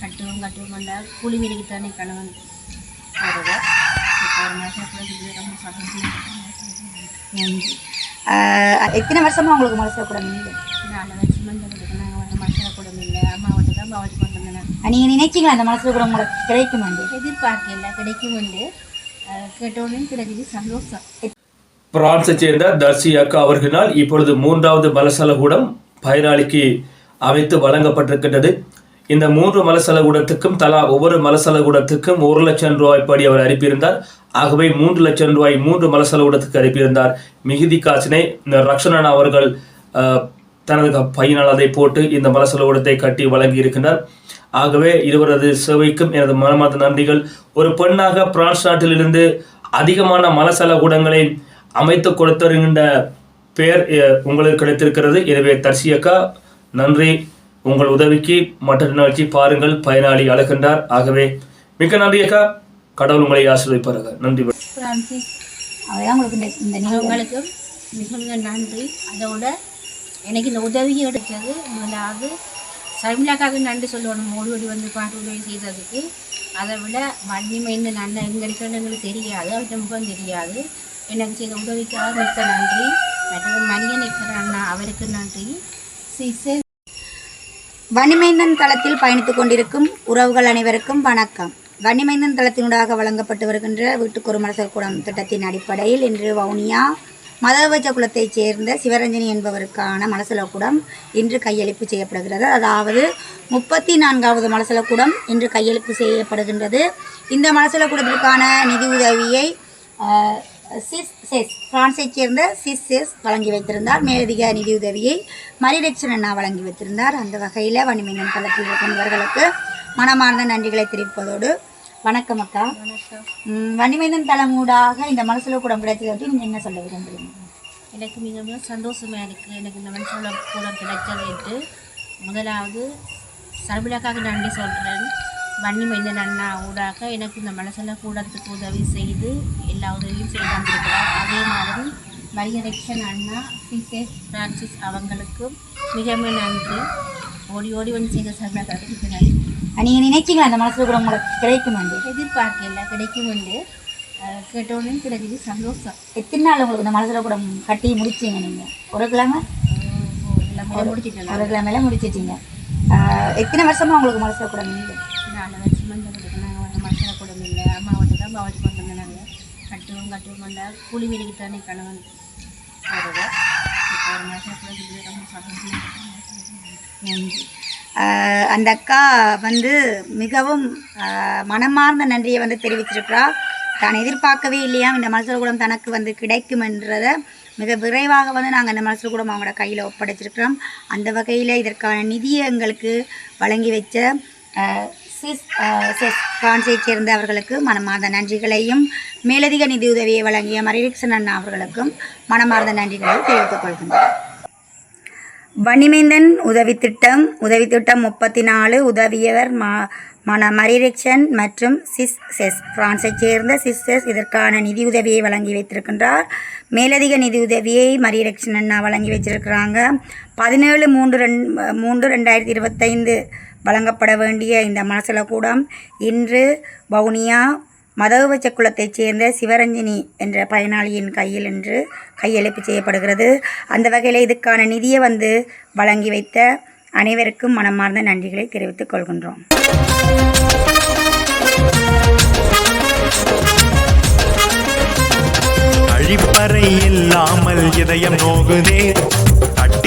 கட்டுவோம் கட்டுவோம் பண்ணால் கூலி வேலைக்கு தானே கணவன் எத்தனை வருஷமா உங்களுக்கு மனசுல கூட இல்லை நாலு வருஷம் நாங்கள் மனசில் கூட இல்லை அம்மா வீட்டு தான் பாவச்சு கொண்டு வந்தேன் நீங்க நினைச்சீங்களா அந்த மனசுல கூட உங்களுக்கு கிடைக்கும் எதிர்பார்க்கல கிடைக்கும் வந்து கேட்டோடனே கிடைச்சது சந்தோஷம். பிரான்சைச் சேர்ந்த தர்சி அக்கா அவர்களினால் இப்பொழுது மூன்றாவது மலசலகூடம் பயனாளிக்கு அமைத்து வழங்கப்பட்டிருக்கின்றது. இந்த மூன்று மலசலகூடத்துக்கும் தலா ஒவ்வொரு மலசலகூடத்துக்கும் ஒரு லட்சம் ரூபாய் படி அவர் அனுப்பியிருந்தார். ஆகவே மூன்று லட்சம் ரூபாய் மூன்று மலசலகூடத்துக்கு அனுப்பியிருந்தார். மிகுதி காசினை இந்த ரக்ஷணன் அவர்கள் தனது பையனால் அதை போட்டு இந்த மலசல கூடத்தை கட்டி வழங்கி இருக்கின்றார். ஆகவே இருவரது சேவைக்கும் எனது மனமார்ந்த நன்றிகள். ஒரு பெண்ணாக பிரான்ஸ் நாட்டிலிருந்து அதிகமான மலசல கூடங்களை அமைத்து கொடுத்திருக்கின்ற பெயர் உங்களுக்கு கிடைத்திருக்கிறது. எனவே தர்சியக்கா நன்றி. உங்கள் உதவிக்கு மற்ற நிகழ்ச்சி பாருங்கள் பயனாளி அழைக்கின்றார் ஆகவே மிக்க நன்றி அக்கா. கடவுள் உங்களை ஆசிர்வதிப்பார்கள் நன்றி. உங்களுக்கு இந்த இந்த நிகழ்வு. உங்களுக்கு மிகுந்த நன்றி. அதோட எனக்கு இந்த உதவி கிடைச்சது முதலாவது சர்மிளாக்காக நன்றி சொல்லணும். ஓடிவடி வந்து பாட்டு உதவி செய்ததுக்கு. அதை விட வன்னிமை இந்த நன்மை எங்கே இருக்கிறது எங்களுக்கு தெரியாது. அவர்கிட்ட முகம் தெரியாது. எனக்கு செய்த உதவிக்காக மிக்க நன்றி. மற்றது மணியன் இருக்கிற அண்ணா அவருக்கு நன்றி. சிசே வன்னிமைந்தன் தளத்தில் பயணித்துக் கொண்டிருக்கும் உறவுகள் அனைவருக்கும் வணக்கம். வன்னிமைந்தன் தளத்தினூடாக வழங்கப்பட்டு வருகின்ற வீட்டுக்கு ஒரு கூடம் திட்டத்தின் அடிப்படையில் இன்று வவுனியா மதவஜ குலத்தைச் சேர்ந்த சிவரஞ்சனி என்பவருக்கான மலசலக்கூடம் இன்று கையளிப்பு செய்யப்படுகிறது. அதாவது முப்பத்தி நான்காவது மலசலக்கூடம் இன்று கையளிப்பு செய்யப்படுகின்றது. இந்த மலசலக்கூடத்திற்கான நிதி உதவியை சிஸ் செஸ். பிரான்ஸைச் சேர்ந்த சிஸ் செஸ் வழங்கி வைத்திருந்தார். மேலதிக நிதியுதவியை மரிரட்சன் அண்ணா வழங்கி வைத்திருந்தார். அந்த வகையில் வன்னிமையின் தளத்தில் இருக்கும் இவர்களுக்கு மனமார்ந்த நன்றிகளை தெரிவிப்பதோடு வணக்கம் அக்கா. வன்னிமைந்தன் தளமூடாக இந்த மனசுல கூடம் கிடைச்சதை பற்றி நீங்கள் என்ன சொல்ல விரும்புகிறீங்க எனக்கு மிக மிக சந்தோஷமாக இருக்குது எனக்கு இந்த மனசுல கூட கிடைச்சதுட்டு முதலாவது சர்பிலாக்காக நன்றி சொல்கிறேன் வன்னி மைந்தன் அண்ணா ஊடாக எனக்கு இந்த மனசில் கூடத்துக்கு உதவி செய்து எல்லா உதவியும் செய்து வந்திருக்கிறார் அதே மாதிரி மரியரக்ஷன் அண்ணா சிசேஸ் பிரான்சிஸ் அவங்களுக்கும் மிக மிக நன்றி. ஓடி ஓடி வந்து செய்த சர்பிலாக்காக நன்றி. நீங்கள் நினைச்சீங்களா அந்த மனசுல கூட உங்களுக்கு கிடைக்கும் எதிர்பார்க்கல கிடைக்கும் வந்து கேட்டோடனே கிடைச்சது சந்தோஷம். எத்தனை நாள் உங்களுக்கு இந்த மனசுல கூட கட்டி முடிச்சீங்க நீங்கள் ஒரு கிழமை? முடிச்சிட்டேன். ஒரு கிழமையில முடிச்சிட்டீங்க. எத்தனை வருஷமா உங்களுக்கு மனசுல கூட இல்லை நாங்கள் வருஷம் வந்து நாங்கள் வந்து கூட இல்லை அம்மா வீட்டு தான் பாவச்சு கொண்டு நாங்கள் கட்டுவோம் கட்டுவோம் அந்த கூலி வேலைக்கு தானே கணவன் இப்போ ஒரு அந்த அக்கா வந்து மிகவும் மனமார்ந்த நன்றியை வந்து தெரிவிச்சிருக்கிறார் தான் எதிர்பார்க்கவே இல்லையா? இந்த மலசலகுடம் தனக்கு வந்து கிடைக்கும் என்றதை மிக விரைவாக வந்து நாங்கள் இந்த மலசலகுடம் அவங்களோட கையில் ஒப்படைச்சிருக்கிறோம். அந்த வகையில் இதற்கான நிதியை எங்களுக்கு வழங்கி வச்ச சிஸ் சிஸ் செஸ் பிரான்ஸைச் சேர்ந்த அவர்களுக்கு மனமார்ந்த நன்றிகளையும் மேலதிக நிதியுதவியை வழங்கிய மரிரிக்சன் அண்ணா அவர்களுக்கும் மனமார்ந்த நன்றிகளை தெரிவித்துக் கொள்கின்றனர். வன்னிமைந்தன் உதவி திட்டம் உதவி திட்டம் முப்பத்தி நாலு உதவியவர் ம மன மரிரெக்ஷன் மற்றும் சிஸ் செஸ் பிரான்ஸைச் சேர்ந்த சிஸ் செஸ் இதற்கான நிதியுதவியை வழங்கி வைத்திருக்கின்றார். மேலதிக நிதியுதவியை மரியரக்ஷன் அண்ணா வழங்கி வச்சிருக்கிறாங்க பதினேழு மூன்று ரெண் மூன்று ரெண்டாயிரத்தி இருபத்தைந்து வழங்கப்பட வேண்டிய இந்த மனசல கூடம் இன்று வவுனியா மதவச்ச குலத்தைச் சேர்ந்த சிவரஞ்சினி என்ற பயனாளியின் கையில் இன்று கையெழுப்பு செய்யப்படுகிறது. அந்த வகையில் இதுக்கான நிதியை வந்து வழங்கி வைத்த அனைவருக்கும் மனமார்ந்த நன்றிகளை தெரிவித்துக் கொள்கின்றோம். அழிப்பறை இல்லாமல் இதயம் நோகுதே.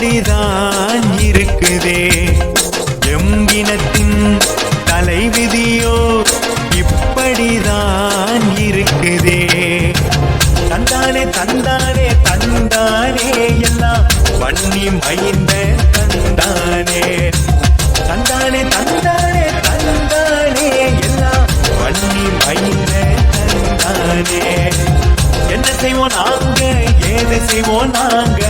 இப்படிதான் இருக்குதே. எம்பினத்தின் தலைவிதியோ இப்படிதான் இருக்குதே. தந்தானே தந்தானே தந்தானே எல்லாம் பண்ணி மைந்த தந்தானே. தந்தானே தந்தானே தந்தானே எல்லாம் பண்ணி மைந்த தந்தானே. என்ன செய்வோம் நாங்க? ஏது செய்வோம் நாங்க?